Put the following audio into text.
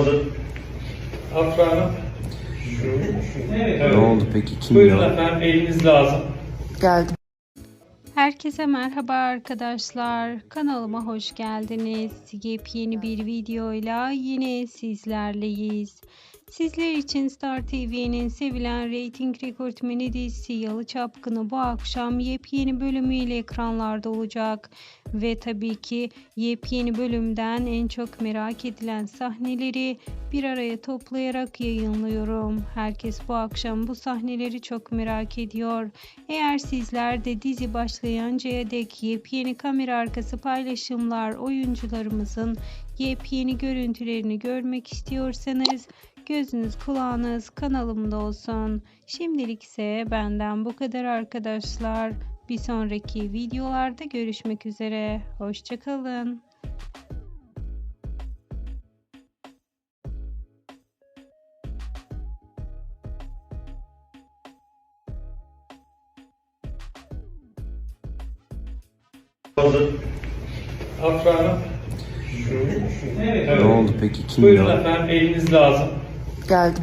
Hazır. Afra Hanım. Evet, Ne oldu peki? Kim Buyurun ya? efendim eliniz lazım. Geldim. Herkese merhaba arkadaşlar. Kanalıma hoş geldiniz. Yepyeni bir videoyla yine sizlerleyiz. Sizler için Star TV'nin sevilen reyting rekortmeni dizisi Yalı Çapkını bu akşam yepyeni bölümüyle ekranlarda olacak. Ve tabii ki yepyeni bölümden en çok merak edilen sahneleri bir araya toplayarak yayınlıyorum. Herkes bu akşam bu sahneleri çok merak ediyor. Eğer sizler de dizi başlayıncaya dek yepyeni kamera arkası paylaşımlar, oyuncularımızın yepyeni görüntülerini görmek istiyorsanız gözünüz kulağınız kanalımda olsun. Şimdilik ise benden bu kadar arkadaşlar. Bir sonraki videolarda görüşmek üzere. Hoşçakalın. Hazır. Afra Hanım. Evet, Ne oldu peki? Kim Buyurun ya? efendim eliniz lazım. Geldim.